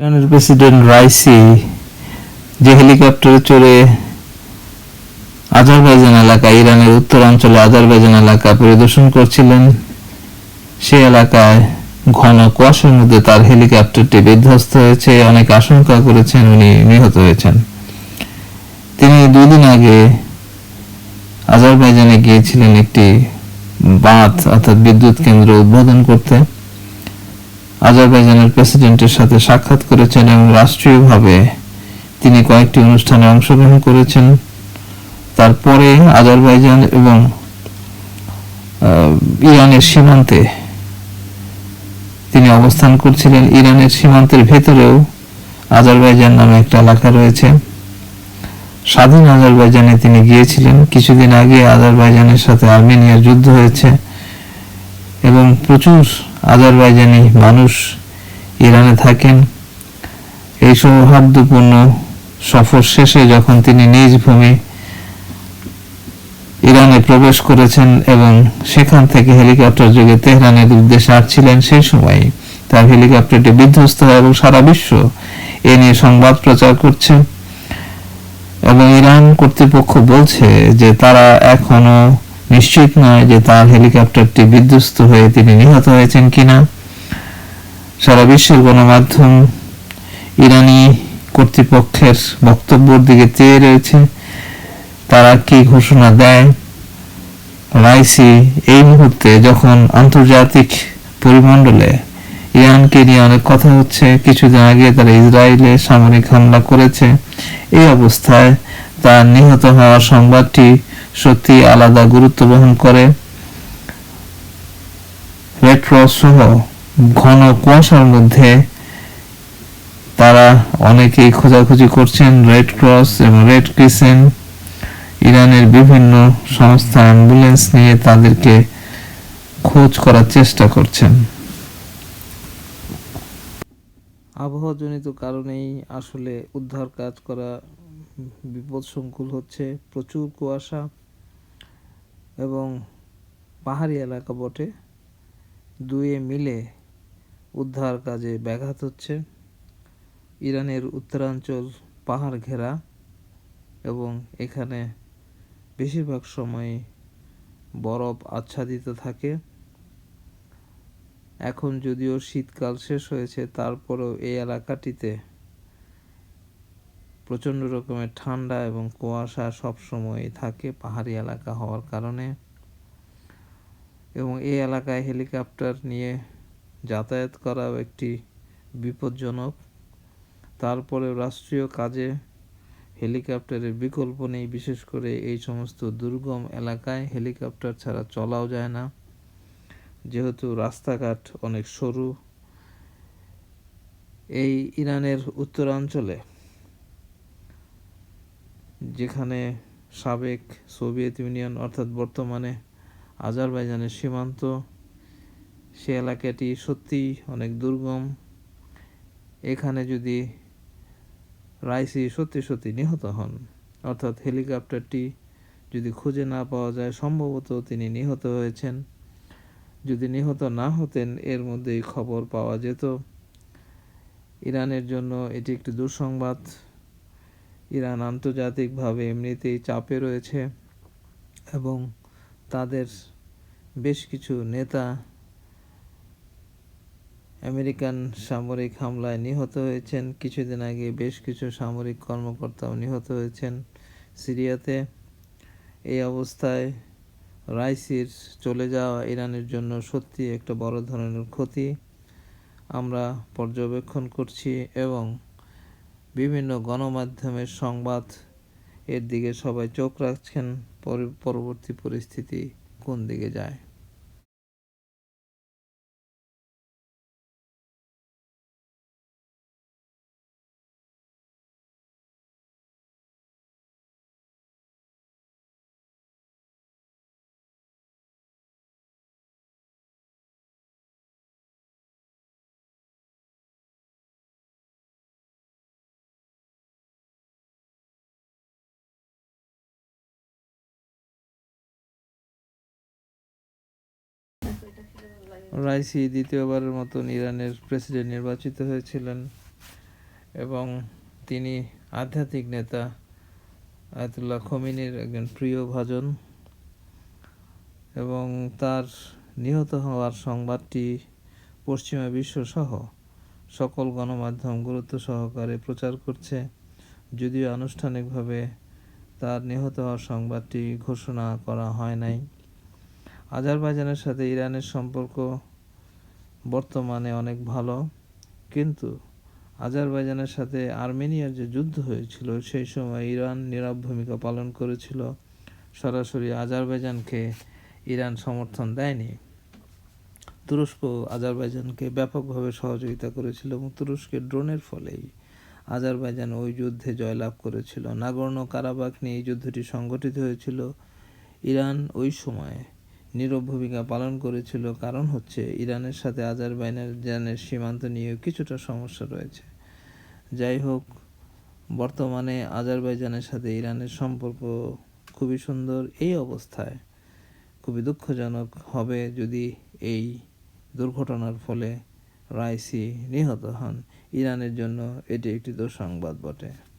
ইরানের president Raisi যে হেলিকপ্টারে চড়ে আজারবাইজান এলাকা, ইরানের উত্তরাঞ্চলে আজারবাইজান এলাকা পরিদর্শন করছিলেন সেই এলাকায় ঘন কুয়াশার মধ্যে তার হেলিকপ্টারটি বিধ্বস্ত হয়েছে। অনেক আশঙ্কা করেছেন, উনি নিহত হয়েছেন। তিনি দুদিন আগে আজারবাইজানে গিয়েছিলেন একটি বাঁধ, অর্থাৎ বিদ্যুৎ কেন্দ্র উদ্বোধন করতে। আজারবাইজানের প্রেসিডেন্টের সাথে সাক্ষাৎ করেছেন এবং রাষ্ট্রীয়ভাবে তিনি কয়েকটি অনুষ্ঠানে অংশগ্রহণ করেছেন। তারপরে আজারবাইজান এবং ইরানের সীমান্তে তিনি অবস্থান করছিলেন। ইরানের সীমান্তের ভেতরেও আজারবাইজান নামে একটা এলাকা রয়েছে। স্বাধীন আজারবাইজানে তিনি গিয়েছিলেন। কিছুদিন আগে আজারবাইজানের সাথে আর্মেনিয়ার যুদ্ধ হয়েছে এবং প্রচুর আজারবাইজানি মানুষ ইরানে থাকেন। এই সৌহার্দ্যপূর্ণ সফর শেষে যখন তিনি নিজ ভূমি ইরানে প্রবেশ করেছেন এবং সেখান থেকে হেলিকপ্টার যোগে তেহরানের উদ্দেশ্যে আসছিলেন, সেই সময় তার হেলিকপ্টারটি বিধ্বস্ত হয় এবং সারা বিশ্ব এ নিয়ে সংবাদ প্রচার করছে। এবং ইরান কর্তৃপক্ষ বলছে যে তারা এখনও নিশ্চিত নয় যে তার হেলিকপ্টারটি বিধ্বস্ত হয়ে তিনি নিহত হয়েছেন কিনা। সারা বিশ্বের গণমাধ্যম ইরানি কর্তৃপক্ষের বক্তব্যের দিকে চেয়ে রয়েছে, তারা কি ঘোষণা দেয়? রাইসি, এই মুহূর্তে যখন আন্তর্জাতিক পরিমণ্ডলে ইরানকে নিয়ে অনেক কথা হচ্ছে, কিছুদিন আগে তারা ইসরায়েলে সামরিক হামলা করেছে, এই অবস্থায় তার নিহত হওয়ার সংবাদটি সত্যি আলাদা গুরুত্ব বহন করে। সহ ঘন কুয়াশার মধ্যে তারা অনেকেই খোঁজাখুঁজি করছেন রেড ক্রস এবং রেড ক্রিসেন্ট ইরানের বিভিন্ন সংস্থা, অ্যাম্বুলেন্স নিয়ে তাদেরকে খোঁজ করার চেষ্টা করছেন। আবহাওয়াজনিত কারণেই আসলে উদ্ধার কাজ করা বিপদসংকুল হচ্ছে, প্রচুর কুয়াশা এবং পাহাড়ি এলাকা বটে। দুয়ে মিলে উদ্ধার কাজে ব্যাঘাত হচ্ছে। ইরানের উত্তরাঞ্চল পাহাড় ঘেরা এবং এখানে বেশিরভাগ সময় বরফ আচ্ছাদিত থাকে। এখন যদিও শীতকাল শেষ হয়েছে, তারপরেও এই এলাকাটিতে প্রচণ্ড রকমের ঠান্ডা এবং কুয়াশা সবসময় থাকে পাহাড়ি এলাকা হওয়ার কারণে। এবং এই এলাকায় হেলিকপ্টার নিয়ে যাতায়াত করাও একটি বিপজ্জনক। তারপরেও রাষ্ট্রীয় কাজে হেলিকপ্টারের বিকল্প নেই, বিশেষ করে এই সমস্ত দুর্গম এলাকায় হেলিকপ্টার ছাড়া চলাও যায় না। যেহেতু রাস্তাঘাট অনেক সরু, এই ইরানের উত্তরাঞ্চলে যেখানে সাবেক সোভিয়েত ইউনিয়ন, অর্থাৎ বর্তমানে আজারবাইজানের সীমান্ত, সে এলাকাটি সত্যিই অনেক দুর্গম। এখানে যদি রাইসি সত্যি সত্যি নিহত হন, অর্থাৎ হেলিকপ্টারটি যদি খুঁজে না পাওয়া যায়, সম্ভবত তিনি নিহত হয়েছেন। যদি নিহত না হতেন, এর মধ্যেই খবর পাওয়া যেত। ইরানের জন্য এটি একটি দুঃসংবাদ। ইরান আন্তর্জাতিকভাবে এমনিতেই চাপে রয়েছে এবং তাদের বেশ কিছু নেতা আমেরিকান সামরিক হামলায় নিহত হয়েছেন। কিছুদিন আগে বেশ কিছু সামরিক কর্মকর্তাও নিহত হয়েছেন সিরিয়াতে। এই অবস্থায় রাইসির চলে যাওয়া ইরানের জন্য সত্যি একটা বড় ধরনের ক্ষতি। আমরা পর্যবেক্ষণ করছি এবং বিভিন্ন গণমাধ্যমের সংবাদ। এর দিকে সবাই চোখ রাখছেন পরবর্তী পরিস্থিতি কোন দিকে যায়। রাইসি দ্বিতীয়বারের মতন ইরানের প্রেসিডেন্ট নির্বাচিত হয়েছিলেন এবং তিনি আধ্যাত্মিক নেতা আয়াতুল্লাহ খমিনীর একজন প্রিয় ভাজন এবং তার নিহত হওয়ার সংবাদটি পশ্চিমা বিশ্ব সহ সকল গণমাধ্যম গুরুত্ব সহকারে প্রচার করছে। যদিও আনুষ্ঠানিকভাবে তার নিহত হওয়ার সংবাদটি ঘোষণা করা হয় নাই। আজারবাইজানের সাথে ইরানের সম্পর্ক বর্তমানে অনেক ভালো। কিন্তু আজারবাইজানের সাথে আর্মেনিয়ার যে যুদ্ধ হয়েছিল, সেই সময় ইরান নীরব ভূমিকা পালন করেছিল। সরাসরি আজারবাইজানকে ইরান সমর্থন দেয়নি। তুরস্ক আজারবাইজানকে ব্যাপকভাবে সহযোগিতা করেছিল এবং তুরস্কের ড্রোনের ফলেই আজারবাইজান ওই যুদ্ধে জয়লাভ করেছিল। নাগর্ণ কারাবাক নিয়ে এই যুদ্ধটি সংগঠিত হয়েছিল। ইরান ওই সময় নীরব ভূমিকা পালন করেছিল কারণ হচ্ছে ইরানের সাথে আজারবাইজানের সীমান্ত নিয়েও কিছুটা সমস্যা রয়েছে। যাই হোক, বর্তমানে আজারবাইজানের সাথে ইরানের সম্পর্ক খুবই সুন্দর। এই অবস্থায় খুবই দুঃখজনক হবে যদি এই দুর্ঘটনার ফলে রাইসি নিহত হন। ইরানের জন্য এটি একটি দুঃসংবাদ বটে।